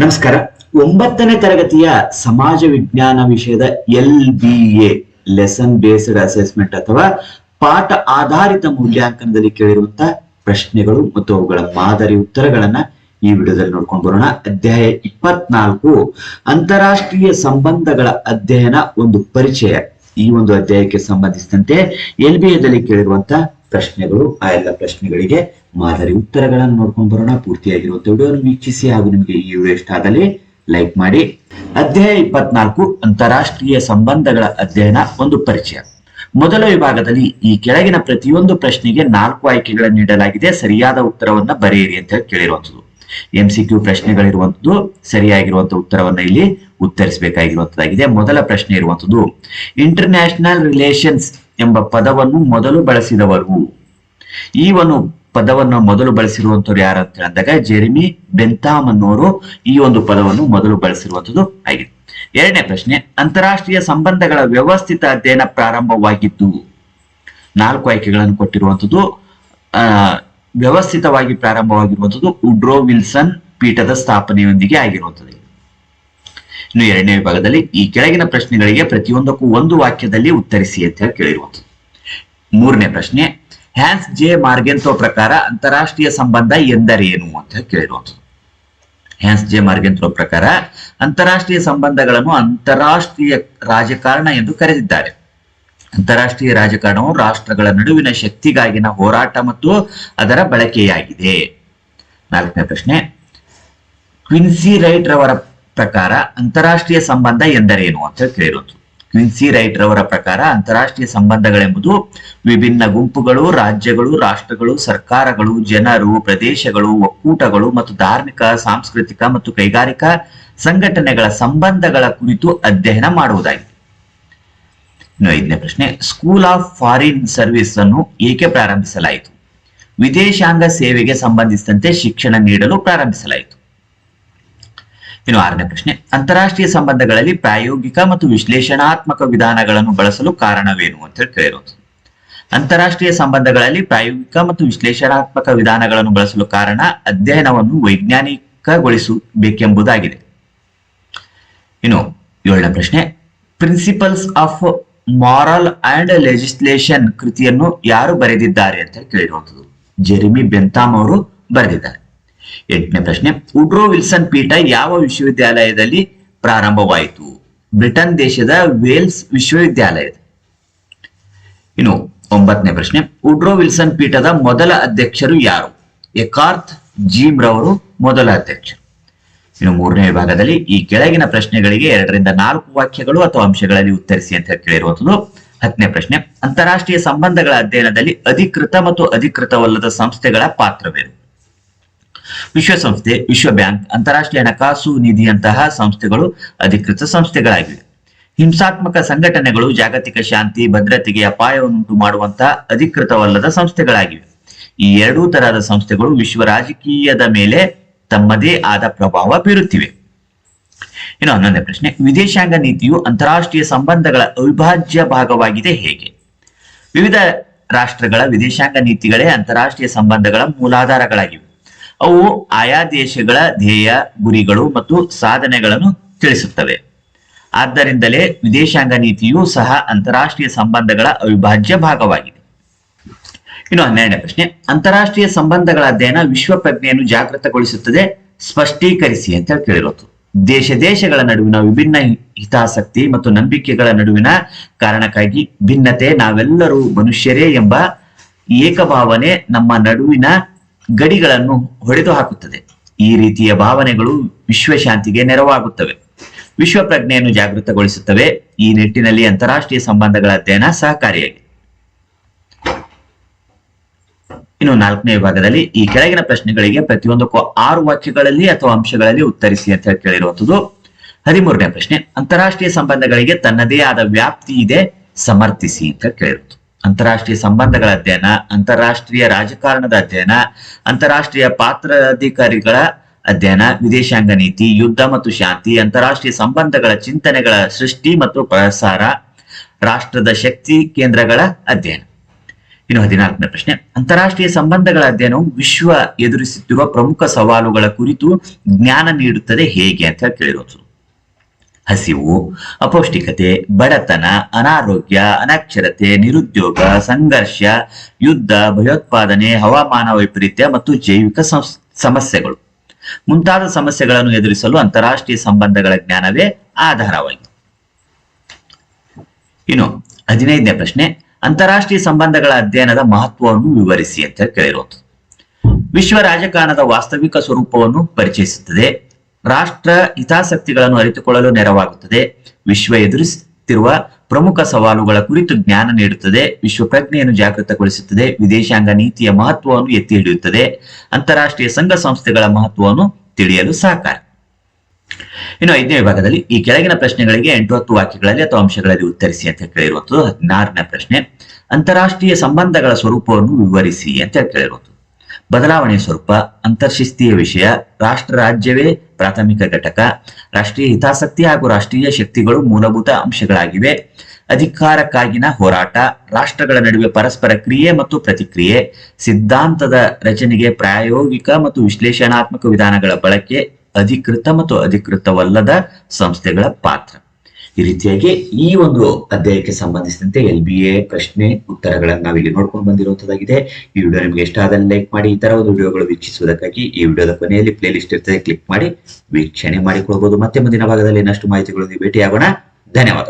ನಮಸ್ಕಾರ. ಒಂಬತ್ತನೇ ತರಗತಿಯ ಸಮಾಜ ವಿಜ್ಞಾನ ವಿಷಯದ L B A lesson based assessment ಅಥವಾ ಪಾಠ ಆಧಾರಿತ ಮೂಲ್ಯಾಂಕನದಲ್ಲಿ ಕೇಳಿರುವಂತಹ ಪ್ರಶ್ನೆಗಳು ಮತ್ತು ಅವುಗಳ ಮಾದರಿ ಉತ್ತರಗಳನ್ನ ಈ ವಿಡಿಯೋದಲ್ಲಿ ನೋಡ್ಕೊಂಡು ಬರೋಣ. ಅಧ್ಯಾಯ ಇಪ್ಪತ್ನಾಲ್ಕು, ಅಂತಾರಾಷ್ಟ್ರೀಯ ಸಂಬಂಧಗಳ ಅಧ್ಯಯನ ಒಂದು ಪರಿಚಯ. ಈ ಒಂದು ಅಧ್ಯಾಯಕ್ಕೆ ಸಂಬಂಧಿಸಿದಂತೆ ಎಲ್ ಬಿ ಎದಲ್ಲಿ ಕೇಳಿರುವಂತಹ ಪ್ರಶ್ನೆಗಳು ಆ ಎಲ್ಲ ಪ್ರಶ್ನೆಗಳಿಗೆ ಮಾದರಿ ಉತ್ತರಗಳನ್ನು ನೋಡ್ಕೊಂಡು ಬರೋಣ. ಪೂರ್ತಿಯಾಗಿರುವಂತ ವಿಡಿಯೋವನ್ನು ವೀಕ್ಷಿಸಿ ಹಾಗೂ ನಿಮಗೆ ಈ ವಿಡಿಯೋ ಇಷ್ಟ ಆದಲ್ಲಿ ಲೈಕ್ ಮಾಡಿ. ಅಧ್ಯಾಯ ಇಪ್ಪತ್ನಾಲ್ಕು, ಅಂತಾರಾಷ್ಟ್ರೀಯ ಸಂಬಂಧಗಳ ಅಧ್ಯಯನ ಒಂದು ಪರಿಚಯ. ಮೊದಲ ವಿಭಾಗದಲ್ಲಿ ಈ ಕೆಳಗಿನ ಪ್ರತಿಯೊಂದು ಪ್ರಶ್ನೆಗೆ ನಾಲ್ಕು ಆಯ್ಕೆಗಳನ್ನು ನೀಡಲಾಗಿದೆ. ಸರಿಯಾದ ಉತ್ತರವನ್ನ ಬರೆಯಿರಿ ಅಂತ ಹೇಳಿ ಕೇಳಿರುವಂತದ್ದು ಎಂ ಸಿ ಕ್ಯೂ ಪ್ರಶ್ನೆಗಳಿರುವಂತದ್ದು ಸರಿಯಾಗಿರುವಂತಹ ಉತ್ತರವನ್ನ ಇಲ್ಲಿ ಉತ್ತರಿಸಬೇಕಾಗಿರುವಂತದ್ದಾಗಿದೆ ಮೊದಲ ಪ್ರಶ್ನೆ ಇರುವಂತದ್ದು ಇಂಟರ್ನ್ಯಾಷನಲ್ ರಿಲೇಷನ್ಸ್ ಎಂಬ ಪದವನ್ನು ಮೊದಲು ಬಳಸಿದವರು. ಈ ಒಂದು ಪದವನ್ನು ಮೊದಲು ಬಳಸಿರುವಂತವ್ರು ಯಾರು ಅಂತ ಹೇಳಿದಾಗ ಜೆರಿಮಿ ಬೆಂತಾಮ್ ಅನ್ನೋರು ಈ ಒಂದು ಪದವನ್ನು ಮೊದಲು ಬಳಸಿರುವಂತದ್ದು ಆಗಿದೆ ಎರಡನೇ ಪ್ರಶ್ನೆ, ಅಂತಾರಾಷ್ಟ್ರೀಯ ಸಂಬಂಧಗಳ ವ್ಯವಸ್ಥಿತ ಅಧ್ಯಯನ ಪ್ರಾರಂಭವಾಗಿದ್ದು, ನಾಲ್ಕು ಆಯ್ಕೆಗಳನ್ನು ಕೊಟ್ಟಿರುವಂತದ್ದು ವ್ಯವಸ್ಥಿತವಾಗಿ ಪ್ರಾರಂಭವಾಗಿರುವಂತದ್ದು ಉಡ್ರೋ ವಿಲ್ಸನ್ ಪೀಠದ ಸ್ಥಾಪನೆಯೊಂದಿಗೆ ಆಗಿರುವಂತದ್ದು. ಇನ್ನು ಎರಡನೇ ವಿಭಾಗದಲ್ಲಿ ಈ ಕೆಳಗಿನ ಪ್ರಶ್ನೆಗಳಿಗೆ ಪ್ರತಿಯೊಂದಕ್ಕೂ ಒಂದು ವಾಕ್ಯದಲ್ಲಿ ಉತ್ತರಿಸಿ ಅಂತ ಹೇಳಿ ಕೇಳಿರುವಂಥದ್ದು. ಮೂರನೇ ಪ್ರಶ್ನೆ, ಹ್ಯಾನ್ಸ್ ಜೆ ಮಾರ್ಗೆಂತೋ ಪ್ರಕಾರ ಅಂತಾರಾಷ್ಟ್ರೀಯ ಸಂಬಂಧ ಎಂದರೇನು ಅಂತ ಹೇಳಿ ಕೇಳಿರುವಂತದ್ದು ಹ್ಯಾನ್ಸ್ ಜೆ ಮಾರ್ಗೆಂತೋ ಪ್ರಕಾರ ಅಂತಾರಾಷ್ಟ್ರೀಯ ಸಂಬಂಧಗಳನ್ನು ಅಂತಾರಾಷ್ಟ್ರೀಯ ರಾಜಕಾರಣ ಎಂದು ಕರೆದಿದ್ದಾರೆ. ಅಂತಾರಾಷ್ಟ್ರೀಯ ರಾಜಕಾರಣವು ರಾಷ್ಟ್ರಗಳ ನಡುವಿನ ಶಕ್ತಿಗಾಗಿನ ಹೋರಾಟ ಮತ್ತು ಅದರ ಬಳಕೆಯಾಗಿದೆ. ನಾಲ್ಕನೇ ಪ್ರಶ್ನೆ, ಕ್ವಿನ್ಸಿ ರೈಟ್ ರವರ ಪ್ರಕಾರ ಅಂತಾರಾಷ್ಟ್ರೀಯ ಸಂಬಂಧ ಎಂದರೇನು ಅಂತ ಕೇಳಿರೋದು. ಕ್ವಿನ್ಸಿ ರೈಟ್ ರವರ ಪ್ರಕಾರ ಅಂತಾರಾಷ್ಟ್ರೀಯ ಸಂಬಂಧಗಳೆಂಬುದು ವಿಭಿನ್ನ ಗುಂಪುಗಳು, ರಾಜ್ಯಗಳು, ರಾಷ್ಟ್ರಗಳು, ಸರ್ಕಾರಗಳು, ಜನರು, ಪ್ರದೇಶಗಳು, ಒಕ್ಕೂಟಗಳು ಮತ್ತು ಧಾರ್ಮಿಕ, ಸಾಂಸ್ಕೃತಿಕ ಮತ್ತು ಕೈಗಾರಿಕಾ ಸಂಘಟನೆಗಳ ಸಂಬಂಧಗಳ ಕುರಿತು ಅಧ್ಯಯನ ಮಾಡುವುದಾಗಿದೆ ಐದನೇ ಪ್ರಶ್ನೆ ಸ್ಕೂಲ್ ಆಫ್ ಫಾರಿನ್ ಸರ್ವಿಸ್ ಅನ್ನು ಏಕೆ ಪ್ರಾರಂಭಿಸಲಾಯಿತು? ವಿದೇಶಾಂಗ ಸೇವೆಗೆ ಸಂಬಂಧಿಸಿದಂತೆ ಶಿಕ್ಷಣ ನೀಡಲು ಪ್ರಾರಂಭಿಸಲಾಯಿತು. ಇನ್ನು ಆರನೇ ಪ್ರಶ್ನೆ. ಅಂತಾರಾಷ್ಟ್ರೀಯ ಸಂಬಂಧಗಳಲ್ಲಿ ಪ್ರಾಯೋಗಿಕ ಮತ್ತು ವಿಶ್ಲೇಷಣಾತ್ಮಕ ವಿಧಾನಗಳನ್ನು ಬಳಸಲು ಕಾರಣವೇನು ಅಂತ ಹೇಳಿ ಕೇಳಿರೋದು. ಅಂತಾರಾಷ್ಟ್ರೀಯ ಸಂಬಂಧಗಳಲ್ಲಿ ಪ್ರಾಯೋಗಿಕ ಮತ್ತು ವಿಶ್ಲೇಷಣಾತ್ಮಕ ವಿಧಾನಗಳನ್ನು ಬಳಸಲು ಕಾರಣ ಅಧ್ಯಯನವನ್ನು ವೈಜ್ಞಾನಿಕಗೊಳಿಸಬೇಕೆಂಬುದಾಗಿದೆ. ಇನ್ನು ಏಳನೇ ಪ್ರಶ್ನೆ. Principles of moral and legislation ಕೃತಿಯನ್ನು ಯಾರು ಬರೆದಿದ್ದಾರೆ ಅಂತ ಕೇಳಿರುವಂಥದ್ದು ಜೆರಿಮಿ ಬೆಂತಾಮ್ ಅವರು ಬರೆದಿದ್ದಾರೆ. ಎಂಟನೇ ಪ್ರಶ್ನೆ ಉಡ್ರೋ ವಿಲ್ಸನ್ ಪೀಠ ಯಾವ ವಿಶ್ವವಿದ್ಯಾಲಯದಲ್ಲಿ ಪ್ರಾರಂಭವಾಯಿತು? ಬ್ರಿಟನ್ ದೇಶದ ವೇಲ್ಸ್ ವಿಶ್ವವಿದ್ಯಾಲಯ ಇನ್ನು ಒಂಬತ್ತನೇ ಪ್ರಶ್ನೆ ಉಡ್ರೋ ವಿಲ್ಸನ್ ಪೀಠದ ಮೊದಲ ಅಧ್ಯಕ್ಷರು ಯಾರು? ಎಕಾರ್ತ್ ಜೀಮ್ ರವರು, ಮೊದಲ ಅಧ್ಯಕ್ಷರು. ಇನ್ನು ಮೂರನೇ ವಿಭಾಗದಲ್ಲಿ ಈ ಕೆಳಗಿನ ಪ್ರಶ್ನೆಗಳಿಗೆ ಎರಡರಿಂದ ನಾಲ್ಕು ವಾಕ್ಯಗಳು ಅಥವಾ ಅಂಶಗಳಲ್ಲಿ ಉತ್ತರಿಸಿ ಅಂತ ಕೇಳಿರುವಂತದ್ದು ಹತ್ತನೇ ಪ್ರಶ್ನೆ, ಅಂತಾರಾಷ್ಟ್ರೀಯ ಸಂಬಂಧಗಳ ಅಧ್ಯಯನದಲ್ಲಿ ಅಧಿಕೃತ ಮತ್ತು ಅಧಿಕೃತವಲ್ಲದ ಸಂಸ್ಥೆಗಳ ಪಾತ್ರವೇನು? ವಿಶ್ವಸಂಸ್ಥೆ ವಿಶ್ವ ಬ್ಯಾಂಕ್ ಅಂತಾರಾಷ್ಟ್ರೀಯ ಹಣಕಾಸು ನಿಧಿಯಂತಹ ಸಂಸ್ಥೆಗಳು ಅಧಿಕೃತ ಸಂಸ್ಥೆಗಳಾಗಿವೆ. ಹಿಂಸಾತ್ಮಕ ಸಂಘಟನೆಗಳು ಜಾಗತಿಕ ಶಾಂತಿ, ಭದ್ರತೆಗೆ ಅಪಾಯವನ್ನುಂಟು ಮಾಡುವಂತಹ ಅಧಿಕೃತವಲ್ಲದ ಸಂಸ್ಥೆಗಳಾಗಿವೆ. ಈ ಎರಡೂ ತರಹದ ಸಂಸ್ಥೆಗಳು ವಿಶ್ವ ರಾಜಕೀಯದ ಮೇಲೆ ತಮ್ಮದೇ ಆದ ಪ್ರಭಾವ ಬೀರುತ್ತಿವೆ. ಇನ್ನು ಹನ್ನೊಂದನೇ ಪ್ರಶ್ನೆ, ವಿದೇಶಾಂಗ ನೀತಿಯು ಅಂತಾರಾಷ್ಟ್ರೀಯ ಸಂಬಂಧಗಳ ಅವಿಭಾಜ್ಯ ಭಾಗವಾಗಿದೆ ಹೇಗೆ? ವಿವಿಧ ರಾಷ್ಟ್ರಗಳ ವಿದೇಶಾಂಗ ನೀತಿಗಳೇ ಅಂತಾರಾಷ್ಟ್ರೀಯ ಸಂಬಂಧಗಳ ಮೂಲಾಧಾರಗಳಾಗಿವೆ. ಅವು ಆಯಾ ದೇಶಗಳ ಧ್ಯೇಯ ಗುರಿಗಳು ಮತ್ತು ಸಾಧನೆಗಳನ್ನು ತಿಳಿಸುತ್ತವೆ. ಆದ್ದರಿಂದಲೇ ವಿದೇಶಾಂಗ ನೀತಿಯೂ ಸಹ ಅಂತಾರಾಷ್ಟ್ರೀಯ ಸಂಬಂಧಗಳ ಅವಿಭಾಜ್ಯ ಭಾಗವಾಗಿದೆ. ಇನ್ನು ಹನ್ನೆರಡನೇ ಪ್ರಶ್ನೆ. ಅಂತಾರಾಷ್ಟ್ರೀಯ ಸಂಬಂಧಗಳ ಅಧ್ಯಯನ ವಿಶ್ವ ಪ್ರಜ್ಞೆಯನ್ನು ಜಾಗೃತಗೊಳಿಸುತ್ತದೆ, ಸ್ಪಷ್ಟೀಕರಿಸಿ ಅಂತ ಕೇಳಿರೋದು. ದೇಶ ದೇಶಗಳ ನಡುವಿನ ವಿಭಿನ್ನ ಹಿತಾಸಕ್ತಿ ಮತ್ತು ನಂಬಿಕೆಗಳ ನಡುವಿನ ಕಾರಣಕ್ಕಾಗಿ ಭಿನ್ನತೆ ನಾವೆಲ್ಲರೂ ಮನುಷ್ಯರೇ ಎಂಬ ಏಕಭಾವನೆ ನಮ್ಮ ನಡುವಿನ ಗಡಿಗಳನ್ನು ಹೊಡೆದು ಹಾಕುತ್ತದೆ. ಈ ರೀತಿಯ ಭಾವನೆಗಳು ವಿಶ್ವಶಾಂತಿಗೆ ನೆರವಾಗುತ್ತವೆ. ವಿಶ್ವ ಪ್ರಜ್ಞೆಯನ್ನು ಜಾಗೃತಗೊಳಿಸುತ್ತವೆ. ಈ ನಿಟ್ಟಿನಲ್ಲಿ ಅಂತಾರಾಷ್ಟ್ರೀಯ ಸಂಬಂಧಗಳ ಅಧ್ಯಯನ ಸಹಕಾರಿಯಾಗಿದೆ. ಇನ್ನು ನಾಲ್ಕನೇ ವಿಭಾಗದಲ್ಲಿ ಈ ಕೆಳಗಿನ ಪ್ರಶ್ನೆಗಳಿಗೆ ಪ್ರತಿಯೊಂದಕ್ಕೂ ಆರು ವಾಕ್ಯಗಳಲ್ಲಿ ಅಥವಾ ಅಂಶಗಳಲ್ಲಿ ಉತ್ತರಿಸಿ ಅಂತ ಹೇಳಿ ಕೇಳಿರುವಂತದ್ದು ಹದಿಮೂರನೇ ಪ್ರಶ್ನೆ, ಅಂತಾರಾಷ್ಟ್ರೀಯ ಸಂಬಂಧಗಳಿಗೆ ತನ್ನದೇ ಆದ ವ್ಯಾಪ್ತಿ ಇದೆ, ಸಮರ್ಥಿಸಿ ಅಂತ ಕೇಳಿರುವುದು ಅಂತಾರಾಷ್ಟ್ರೀಯ ಸಂಬಂಧಗಳ ಅಧ್ಯಯನ, ಅಂತಾರಾಷ್ಟ್ರೀಯ ರಾಜಕಾರಣದ ಅಧ್ಯಯನ, ಅಂತಾರಾಷ್ಟ್ರೀಯ ಪಾತ್ರಾಧಿಕಾರಿಗಳ ಅಧ್ಯಯನ, ವಿದೇಶಾಂಗ ನೀತಿ, ಯುದ್ಧ ಮತ್ತು ಶಾಂತಿ, ಅಂತಾರಾಷ್ಟ್ರೀಯ ಸಂಬಂಧಗಳ ಚಿಂತನೆಗಳ ಸೃಷ್ಟಿ ಮತ್ತು ಪ್ರಸಾರ, ರಾಷ್ಟ್ರದ ಶಕ್ತಿ ಕೇಂದ್ರಗಳ ಅಧ್ಯಯನ. ಇನ್ನು ಹದಿನಾಲ್ಕನೇ ಪ್ರಶ್ನೆ. ಅಂತಾರಾಷ್ಟ್ರೀಯ ಸಂಬಂಧಗಳ ಅಧ್ಯಯನವು ವಿಶ್ವ ಎದುರಿಸುತ್ತಿರುವ ಪ್ರಮುಖ ಸವಾಲುಗಳ ಕುರಿತು ಜ್ಞಾನ ನೀಡುತ್ತದೆ ಹೇಗೆ ಅಂತ ಕೇಳಿರೋದು. ಹಸಿವು, ಅಪೌಷ್ಟಿಕತೆ, ಬಡತನ, ಅನಾರೋಗ್ಯ, ಅನಕ್ಷರತೆ, ನಿರುದ್ಯೋಗ, ಸಂಘರ್ಷ, ಯುದ್ಧ, ಭಯೋತ್ಪಾದನೆ, ಹವಾಮಾನ ವೈಪರೀತ್ಯ ಮತ್ತು ಜೈವಿಕ ಸಮಸ್ಯೆಗಳು. ಮುಂತಾದ ಸಮಸ್ಯೆಗಳನ್ನು ಎದುರಿಸಲು ಅಂತಾರಾಷ್ಟ್ರೀಯ ಸಂಬಂಧಗಳ ಜ್ಞಾನವೇ ಆಧಾರವಾಗಿದೆ. ಇನ್ನು ಹದಿನೈದನೇ ಪ್ರಶ್ನೆ, ಅಂತಾರಾಷ್ಟ್ರೀಯ ಸಂಬಂಧಗಳ ಅಧ್ಯಯನದ ಮಹತ್ವವನ್ನು ವಿವರಿಸಿ ಅಂತ ಕೇಳಿರೋದು ವಿಶ್ವ ರಾಜಕಾರಣದ ವಾಸ್ತವಿಕ ಸ್ವರೂಪವನ್ನು ಪರಿಚಯಿಸುತ್ತದೆ. ರಾಷ್ಟ್ರ ಹಿತಾಸಕ್ತಿಗಳನ್ನು ಅರಿತುಕೊಳ್ಳಲು ನೆರವಾಗುತ್ತದೆ. ವಿಶ್ವ ಎದುರಿಸುತ್ತಿರುವ ಪ್ರಮುಖ ಸವಾಲುಗಳ ಕುರಿತು ಜ್ಞಾನ ನೀಡುತ್ತದೆ. ವಿಶ್ವ ಪ್ರಜ್ಞೆಯನ್ನು ಜಾಗೃತಗೊಳಿಸುತ್ತದೆ. ವಿದೇಶಾಂಗ ನೀತಿಯ ಮಹತ್ವವನ್ನು ಎತ್ತಿ ಹಿಡಿಯುತ್ತದೆ. ಅಂತಾರಾಷ್ಟ್ರೀಯ ಸಂಘ ಸಂಸ್ಥೆಗಳ ಮಹತ್ವವನ್ನು ತಿಳಿಯಲು ಸಹಕಾರಿ. ಇನ್ನು ಐದನೇ ವಿಭಾಗದಲ್ಲಿ ಈ ಕೆಳಗಿನ ಪ್ರಶ್ನೆಗಳಿಗೆ ಎಂಟು ಹತ್ತು ವಾಕ್ಯಗಳಲ್ಲಿ ಅಥವಾ ಅಂಶಗಳಲ್ಲಿ ಉತ್ತರಿಸಿ ಅಂತ ಕೇಳಿರುವಂತದ್ದು ಹದಿನಾರನೇ ಪ್ರಶ್ನೆ. ಅಂತಾರಾಷ್ಟ್ರೀಯ ಸಂಬಂಧಗಳ ಸ್ವರೂಪವನ್ನು ವಿವರಿಸಿ ಅಂತ ಕೇಳಿರುವಂತದ್ದು ಬದಲಾವಣೆಯ ಸ್ವರೂಪ, ಅಂತರ್ಶಿಸ್ತೀಯ ವಿಷಯ, ರಾಷ್ಟ್ರ ರಾಜ್ಯವೇ ಪ್ರಾಥಮಿಕ ಘಟಕ, ರಾಷ್ಟ್ರೀಯ ಹಿತಾಸಕ್ತಿ ಹಾಗೂ ರಾಷ್ಟ್ರೀಯ ಶಕ್ತಿಗಳು ಮೂಲಭೂತ ಅಂಶಗಳಾಗಿವೆ. ಅಧಿಕಾರಕ್ಕಾಗಿನ ಹೋರಾಟ, ರಾಷ್ಟ್ರಗಳ ನಡುವೆ ಪರಸ್ಪರ ಕ್ರಿಯೆ ಮತ್ತು ಪ್ರತಿಕ್ರಿಯೆ, ಸಿದ್ಧಾಂತದ ರಚನೆಗೆ ಪ್ರಾಯೋಗಿಕ ಮತ್ತು ವಿಶ್ಲೇಷಣಾತ್ಮಕ ವಿಧಾನಗಳ ಬಳಕೆ, ಅಧಿಕೃತ ಮತ್ತು ಅಧಿಕೃತವಲ್ಲದ ಸಂಸ್ಥೆಗಳ ಪಾತ್ರ. ಈ ರೀತಿಯಾಗಿ ಈ ಒಂದು ಅಧ್ಯಾಯಕ್ಕೆ ಸಂಬಂಧಿಸಿದಂತೆ ಎಲ್ ಬಿ ಎ ಪ್ರಶ್ನೆ ಉತ್ತರಗಳನ್ನು ನಾವಿಲ್ಲಿ ನೋಡ್ಕೊಂಡು ಬಂದಿರುವಂತದಾಗಿದೆ ಈ ವಿಡಿಯೋ ನಿಮಗೆ ಇಷ್ಟ ಆದಲ್ಲಿ ಲೈಕ್ ಮಾಡಿ, ಈ ತರ ಒಂದು ವಿಡಿಯೋಗಳು ವೀಕ್ಷಿಸುವುದಕ್ಕಾಗಿ ಈ ವಿಡಿಯೋದ ಕೊನೆಯಲ್ಲಿ ಪ್ಲೇ ಲಿಸ್ಟ್ ಇರ್ತದೆ, ಕ್ಲಿಕ್ ಮಾಡಿ ವೀಕ್ಷಣೆ ಮಾಡಿಕೊಳ್ಬಹುದು ಮತ್ತೆ ಮುಂದಿನ ಭಾಗದಲ್ಲಿ ಇನ್ನಷ್ಟು ಮಾಹಿತಿಗಳೊಂದಿಗೆ ಭೇಟಿಯಾಗೋಣ. ಧನ್ಯವಾದ